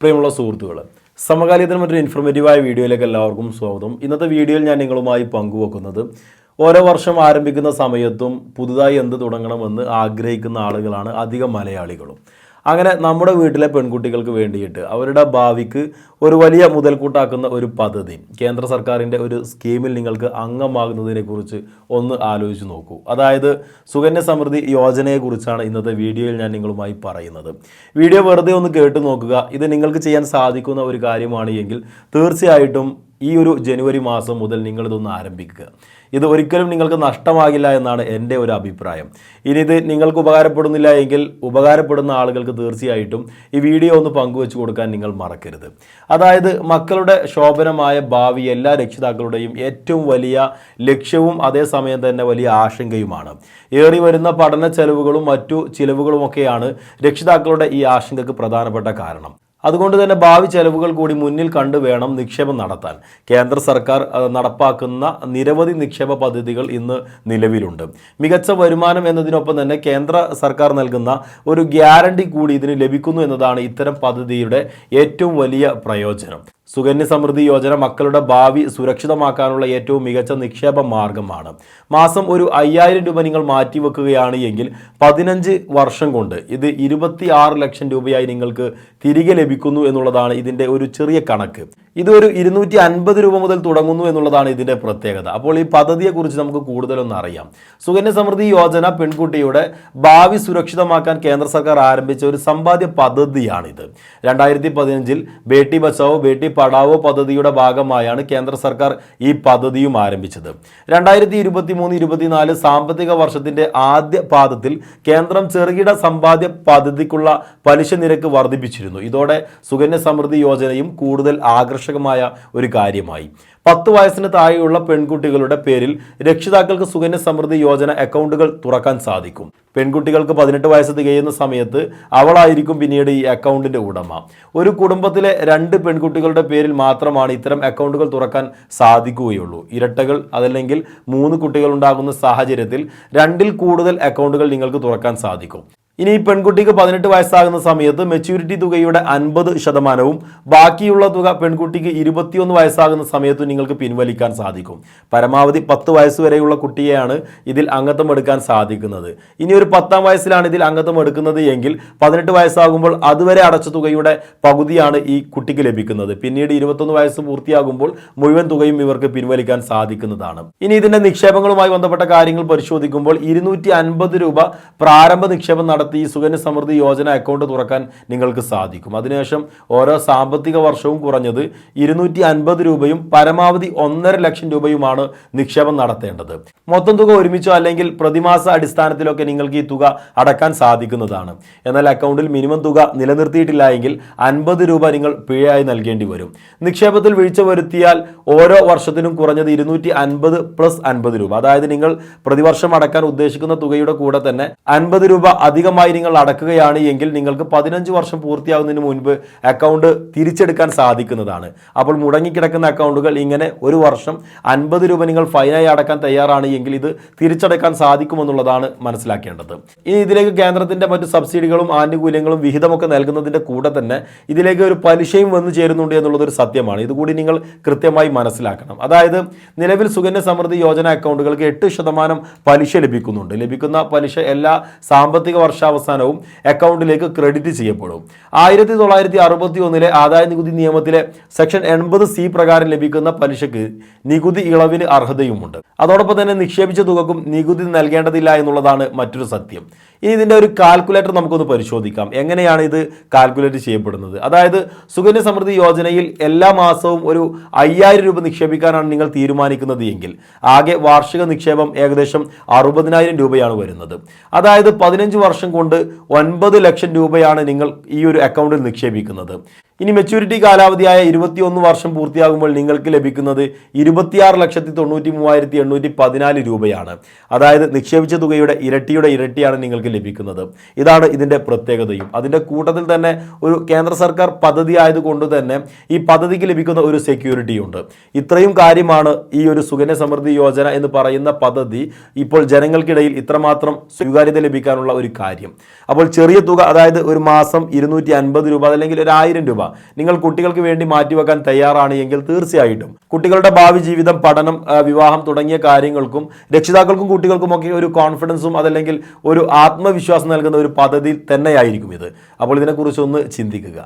പ്രിയമുള്ള സുഹൃത്തുക്കൾ സമകാലീനത്തിന് മറ്റൊരു ഇൻഫർമേറ്റീവായ വീഡിയോയിലേക്ക് എല്ലാവർക്കും സ്വാഗതം. ഇന്നത്തെ വീഡിയോയിൽ ഞാൻ നിങ്ങളുമായി പങ്കുവെക്കുന്നത് ഓരോ വർഷം ആരംഭിക്കുന്ന സമയത്തും പുതുതായി എന്ത് തുടങ്ങണമെന്ന് ആഗ്രഹിക്കുന്ന ആളുകളാണ് അധികം മലയാളികളും. അങ്ങനെ നമ്മുടെ വീട്ടിലെ പെൺകുട്ടികൾക്ക് വേണ്ടിയിട്ട് അവരുടെ ഭാവിക്ക് ഒരു വലിയ മുതൽക്കൂട്ടാക്കുന്ന ഒരു പദ്ധതി കേന്ദ്ര സർക്കാരിന്റെ ഒരു സ്കീമിൽ നിങ്ങൾക്ക് അംഗമാകുന്നതിനെക്കുറിച്ച് ഒന്ന് ആലോചിച്ച് നോക്കൂ. അതായത് സുകന്യ സമൃദ്ധി യോജനയെക്കുറിച്ചാണ് ഇന്നത്തെ വീഡിയോയിൽ ഞാൻ നിങ്ങളുമായി പറയുന്നത്. വീഡിയോ വെറുതെ ഒന്ന് കേട്ടു നോക്കുക. ഇത് നിങ്ങൾക്ക് ചെയ്യാൻ സാധിക്കുന്ന ഒരു കാര്യമാണ് എങ്കിൽ തീർച്ചയായിട്ടും ഈ ഒരു ജനുവരി മാസം മുതൽ നിങ്ങളിതൊന്ന് ആരംഭിക്കുക. ഇത് ഒരിക്കലും നിങ്ങൾക്ക് നഷ്ടമാകില്ല എന്നാണ് എന്റെ ഒരു അഭിപ്രായം. ഇനി ഇത് നിങ്ങൾക്ക് ഉപകാരപ്പെടുന്നില്ല എങ്കിൽ ഉപകാരപ്പെടുന്ന ആളുകൾക്ക് തീർച്ചയായിട്ടും ഈ വീഡിയോ ഒന്ന് പങ്കുവെച്ചു കൊടുക്കാൻ നിങ്ങൾ മറക്കരുത്. അതായത് മക്കളുടെ ശോഭനമായ ഭാവി എല്ലാ രക്ഷിതാക്കളുടെയും ഏറ്റവും വലിയ ലക്ഷ്യവും അതേസമയം തന്നെ വലിയ ആശങ്കയുമാണ്. ഏറി വരുന്ന പഠന ചെലവുകളും മറ്റു ചിലവുകളുമൊക്കെയാണ് രക്ഷിതാക്കളുടെ ഈ ആശങ്കക്ക് പ്രധാനപ്പെട്ട കാരണം. അതുകൊണ്ട് തന്നെ ഭാവി ചെലവുകൾ കൂടി മുന്നിൽ കണ്ടു വേണം നിക്ഷേപം നടത്താൻ. കേന്ദ്ര സർക്കാർ നടപ്പാക്കുന്ന നിരവധി നിക്ഷേപ പദ്ധതികൾ ഇന്ന് നിലവിലുണ്ട്. മികച്ച വരുമാനം എന്നതിനൊപ്പം തന്നെ കേന്ദ്ര സർക്കാർ നൽകുന്ന ഒരു ഗ്യാരണ്ടി കൂടി ഇതിന് ലഭിക്കുന്നു എന്നതാണ് ഇത്തരം പദ്ധതിയുടെ ഏറ്റവും വലിയ പ്രയോജനം. സുകന്യ സമൃദ്ധി യോജന മക്കളുടെ ഭാവി സുരക്ഷിതമാക്കാനുള്ള ഏറ്റവും മികച്ച നിക്ഷേപ മാർഗമാണ്. മാസം ഒരു അയ്യായിരം രൂപ നിങ്ങൾ മാറ്റിവെക്കുകയാണ് എങ്കിൽ പതിനഞ്ച് വർഷം കൊണ്ട് ഇത് ഇരുപത്തി ലക്ഷം രൂപയായി നിങ്ങൾക്ക് തിരികെ ലഭിക്കുന്നു എന്നുള്ളതാണ് ഇതിന്റെ ഒരു ചെറിയ കണക്ക്. ഇത് ഒരു ഇരുന്നൂറ്റി അൻപത് രൂപ മുതൽ തുടങ്ങുന്നു എന്നുള്ളതാണ് ഇതിന്റെ പ്രത്യേകത. അപ്പോൾ ഈ പദ്ധതിയെക്കുറിച്ച് നമുക്ക് കൂടുതലൊന്നും അറിയാം. സുകന്യ സമൃദ്ധി യോജന പെൺകുട്ടിയുടെ ഭാവി സുരക്ഷിതമാക്കാൻ കേന്ദ്ര സർക്കാർ ആരംഭിച്ച ഒരു സമ്പാദ്യ പദ്ധതിയാണിത്. രണ്ടായിരത്തി പതിനഞ്ചിൽ ബേട്ടി ബച്ചാവോ ബേട്ടി പഠാവോ പദ്ധതിയുടെ ഭാഗമായാണ് കേന്ദ്ര സർക്കാർ ഈ പദ്ധതിയും ആരംഭിച്ചത്. രണ്ടായിരത്തി ഇരുപത്തി മൂന്ന് ഇരുപത്തിനാല് സാമ്പത്തിക വർഷത്തിന്റെ ആദ്യ പാദത്തിൽ കേന്ദ്രം ചെറുകിട സമ്പാദ്യ പദ്ധതിക്കുള്ള പലിശ നിരക്ക് വർദ്ധിപ്പിച്ചിരുന്നു. ഇതോടെ സുകന്യ സമൃദ്ധി യോജനയും കൂടുതൽ ആകർഷകമായ ഒരു കാര്യമായി. പത്ത് വയസ്സിന് താഴെയുള്ള പെൺകുട്ടികളുടെ പേരിൽ രക്ഷിതാക്കൾക്ക് സുകന്യ സമൃദ്ധി യോജന അക്കൗണ്ടുകൾ തുറക്കാൻ സാധിക്കും. പെൺകുട്ടികൾക്ക് പതിനെട്ട് വയസ്സ് തികയുന്ന സമയത്ത് അവളായിരിക്കും പിന്നീട് ഈ അക്കൗണ്ടിന്റെ ഉടമ. ഒരു കുടുംബത്തിലെ രണ്ട് പെൺകുട്ടികളുടെ പേരിൽ മാത്രമാണ് ഇത്തരം അക്കൗണ്ടുകൾ തുറക്കാൻ സാധിക്കുകയുള്ളൂ. ഇരട്ടകൾ അതല്ലെങ്കിൽ മൂന്ന് കുട്ടികൾ ഉണ്ടാകുന്ന സാഹചര്യത്തിൽ രണ്ടിൽ കൂടുതൽ അക്കൗണ്ടുകൾ നിങ്ങൾക്ക് തുറക്കാൻ സാധിക്കും. ഇനി ഈ പെൺകുട്ടിക്ക് പതിനെട്ട് വയസ്സാകുന്ന സമയത്ത് മെച്യൂരിറ്റി തുകയുടെ അൻപത് ശതമാനവും ബാക്കിയുള്ള തുക പെൺകുട്ടിക്ക് ഇരുപത്തിയൊന്ന് വയസ്സാകുന്ന സമയത്ത് നിങ്ങൾക്ക് പിൻവലിക്കാൻ സാധിക്കും. പരമാവധി പത്ത് വയസ്സ് വരെയുള്ള കുട്ടിയെയാണ് ഇതിൽ അംഗത്വം എടുക്കാൻ സാധിക്കുന്നത്. ഇനി ഒരു പത്താം വയസ്സിലാണ് ഇതിൽ അംഗത്വം എടുക്കുന്നത് എങ്കിൽ പതിനെട്ട് വയസ്സാകുമ്പോൾ അതുവരെ അടച്ച തുകയുടെ പകുതിയാണ് ഈ കുട്ടിക്ക് ലഭിക്കുന്നത്. പിന്നീട് ഇരുപത്തൊന്ന് വയസ്സ് പൂർത്തിയാകുമ്പോൾ മുഴുവൻ തുകയും ഇവർക്ക് പിൻവലിക്കാൻ സാധിക്കുന്നതാണ്. ഇനി ഇതിന്റെ നിക്ഷേപങ്ങളുമായി ബന്ധപ്പെട്ട കാര്യങ്ങൾ പരിശോധിക്കുമ്പോൾ ഇരുന്നൂറ്റി രൂപ പ്രാരംഭ നിക്ഷേപം നടത്തി ഈ സുകന്യ സമൃദ്ധി യോജന അക്കൗണ്ട് തുറക്കാൻ നിങ്ങൾക്ക് സാധിക്കും. അതിനുശേഷം ഓരോ സാമ്പത്തിക വർഷവും കുറഞ്ഞത് ഇരുന്നൂറ്റി അൻപത് രൂപയും പരമാവധി ഒന്നര ലക്ഷം രൂപയുമാണ് നിക്ഷേപം നടത്തേണ്ടത്. മൊത്തം തുക ഒരുമിച്ചോ അല്ലെങ്കിൽ പ്രതിമാസ അടിസ്ഥാനത്തിലൊക്കെ നിങ്ങൾക്ക് ഈ തുക അടക്കാൻ സാധിക്കുന്നതാണ്. എന്നാൽ അക്കൗണ്ടിൽ മിനിമം തുക നിലനിർത്തിയിട്ടില്ല എങ്കിൽ അൻപത് രൂപ നിങ്ങൾ പിഴയായി നൽകേണ്ടി വരും. നിക്ഷേപത്തിൽ വീഴ്ച വരുത്തിയാൽ ഓരോ വർഷത്തിനും കുറഞ്ഞത് ഇരുന്നൂറ്റി അൻപത് പ്ലസ് അൻപത് രൂപ. അതായത് നിങ്ങൾ പ്രതിവർഷം അടക്കാൻ ഉദ്ദേശിക്കുന്ന തുകയുടെ കൂടെ തന്നെ അൻപത് രൂപ അധികമായി നിങ്ങൾ അടക്കുകയാണ് എങ്കിൽ നിങ്ങൾക്ക് പതിനഞ്ച് വർഷം പൂർത്തിയാകുന്നതിന് മുൻപ് അക്കൗണ്ട് തിരിച്ചെടുക്കാൻ സാധിക്കുന്നതാണ്. അപ്പോൾ മുടങ്ങിക്കിടക്കുന്ന അക്കൗണ്ടുകൾ ഇങ്ങനെ ഒരു വർഷം അൻപത് രൂപ നിങ്ങൾ ഫൈനായി അടക്കാൻ തയ്യാറാണ് എങ്കിൽ ഇത് തിരിച്ചടക്കാൻ സാധിക്കുമെന്നുള്ളതാണ് മനസ്സിലാക്കേണ്ടത്. ഇനി ഇതിലേക്ക് കേന്ദ്രത്തിന്റെ മറ്റ് സബ്സിഡികളും ആനുകൂല്യങ്ങളും വിഹിതമൊക്കെ നൽകുന്നതിന്റെ കൂടെ തന്നെ ഇതിലേക്ക് ഒരു പലിശയും വന്നു ചേരുന്നുണ്ട് എന്നുള്ളതൊരു സത്യമാണ്. ഇതുകൂടി നിങ്ങൾ കൃത്യമായി മനസ്സിലാക്കണം. അതായത് നിലവിൽ സുകന്യ സമൃദ്ധി യോജന അക്കൗണ്ടുകൾക്ക് എട്ട് ശതമാനം പലിശ ലഭിക്കുന്നുണ്ട്. ലഭിക്കുന്ന പലിശ എല്ലാ സാമ്പത്തിക വർഷാവസാനവും അക്കൗണ്ടിലേക്ക് ക്രെഡിറ്റ് ചെയ്യപ്പെടും. ആയിരത്തി തൊള്ളായിരത്തി അറുപത്തി ഒന്നിലെ ആദായ നികുതി നിയമത്തിലെ സെക്ഷൻ എൺപത് സി പ്രകാരം ലഭിക്കുന്ന പലിശക്ക് നികുതി ഇളവിന് അർഹതയുമുണ്ട്. അതോടൊപ്പം തന്നെ നിക്ഷേപിച്ച തുകക്കും നികുതി നൽകേണ്ടതില്ല എന്നുള്ളതാണ് മറ്റൊരു സത്യം. ഇനി ഇതിന്റെ ഒരു കാൽക്കുലേറ്റർ നമുക്കൊന്ന് പരിശോധിക്കാം. എങ്ങനെയാണ് ഇത് കാൽക്കുലേറ്റ് ചെയ്യപ്പെടുന്നത്? അതായത് സുകന്യ സമൃദ്ധി യോജനയിൽ എല്ലാ മാസവും ഒരു അയ്യായിരം രൂപ നിക്ഷേപിക്കാനാണ് നിങ്ങൾ തീരുമാനിക്കുന്നത് എങ്കിൽ ആകെ വാർഷിക നിക്ഷേപം ഏകദേശം അറുപതിനായിരം രൂപയാണ് വരുന്നത്. അതായത് പതിനഞ്ച് വർഷം കൊണ്ട് ഒൻപത് ലക്ഷം രൂപയാണ് നിങ്ങൾ ഈ ഒരു അക്കൗണ്ടിൽ നിക്ഷേപിക്കുന്നത്. ഇനി മെച്യൂരിറ്റി കാലാവധിയായ ഇരുപത്തിയൊന്ന് വർഷം പൂർത്തിയാകുമ്പോൾ നിങ്ങൾക്ക് ലഭിക്കുന്നത് ഇരുപത്തിയാറ് ലക്ഷത്തി തൊണ്ണൂറ്റി മൂവായിരത്തി എണ്ണൂറ്റി പതിനാല് രൂപയാണ്. അതായത് നിക്ഷേപിച്ച തുകയുടെ ഇരട്ടിയുടെ ഇരട്ടിയാണ് നിങ്ങൾക്ക് ലഭിക്കുന്നത്. ഇതാണ് ഇതിന്റെ പ്രത്യേകതയും. അതിന്റെ കൂട്ടത്തിൽ തന്നെ ഒരു കേന്ദ്ര സർക്കാർ പദ്ധതി ആയതുകൊണ്ട് തന്നെ ഈ പദ്ധതിക്ക് ലഭിക്കുന്ന ഒരു സെക്യൂരിറ്റിയുണ്ട് ഇത്രയും കാര്യമാണ് ഈ ഒരു സുകന്യ സമൃദ്ധി യോജന എന്ന് പറയുന്ന പദ്ധതി ഇപ്പോൾ ജനങ്ങൾക്കിടയിൽ ഇത്രമാത്രം സ്വീകാര്യത ലഭിക്കാനുള്ള ഒരു കാര്യം. അപ്പോൾ ചെറിയ തുക അതായത് ഒരു മാസം ഇരുന്നൂറ്റി രൂപ അല്ലെങ്കിൽ ഒരു ആയിരം രൂപ നിങ്ങൾ കുട്ടികൾക്ക് വേണ്ടി മാറ്റിവെക്കാൻ തയ്യാറാണ് എങ്കിൽ തീർച്ചയായിട്ടും. കുട്ടികളുടെ ഭാവി ജീവിതം പഠനം വിവാഹം തുടങ്ങിയ കാര്യങ്ങൾക്കും രക്ഷിതാക്കൾക്കും കുട്ടികൾക്കും ഒക്കെ ഒരു കോൺഫിഡൻസും അതല്ലെങ്കിൽ ഒരു ആത്മവിശ്വാസം നൽകുന്ന ഒരു പദ്ധതി തന്നെയായിരിക്കും ഇത്. അപ്പോൾ ഇതിനെക്കുറിച്ചൊന്ന് ചിന്തിക്കുക.